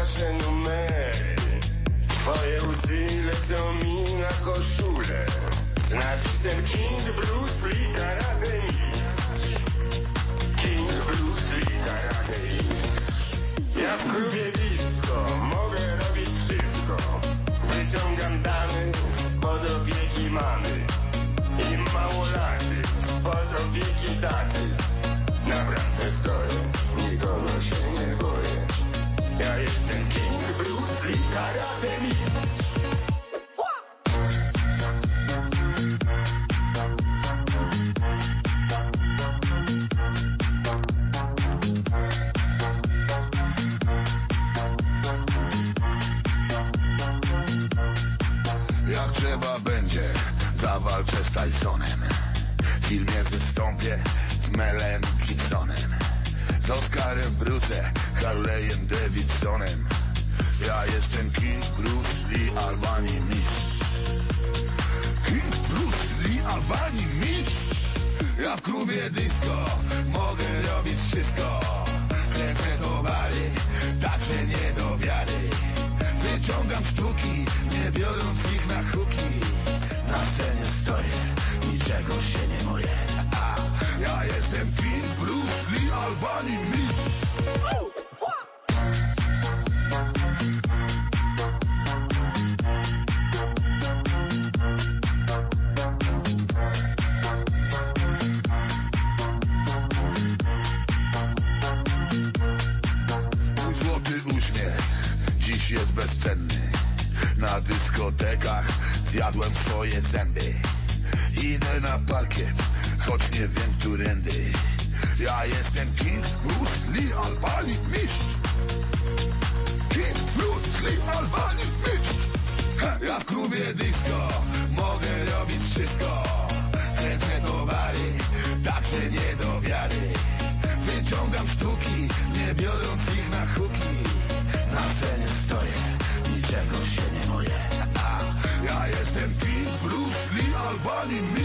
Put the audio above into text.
nasze numery Twoje łzy lecą mi na koszulę Z napisem King Bruce Lee zawalczę z Tysonem. W filmie wystąpię z Melem Gibsonem. Z Oscarem wrócę, Harley'em Davidsonem. Ja jestem King Bruce Lee Albanii mistrz. King Bruce Lee Albanii mistrz. Ja w klubie disco mogę robić wszystko. Kręcę towary, tak się nie do wiary. Wyciągam sztuki, nie biorąc ich na huki. Na scenie stoję, niczego się nie moję. A, ja jestem King Bruce Lee Albanii mistrz. Jest bezcenny. Na dyskotekach Zjadłem swoje zęby. Idę na parkiet Choć nie wiem którędy. Ja jestem King Bruce Lee Albalik Mistrz. King Bruce Lee Albalik Mistrz. Ja w klubie disco Mogę robić wszystko. Kręcę towary Także nie do wiary. Wyciągam sztuki Nie biorąc ich Johnny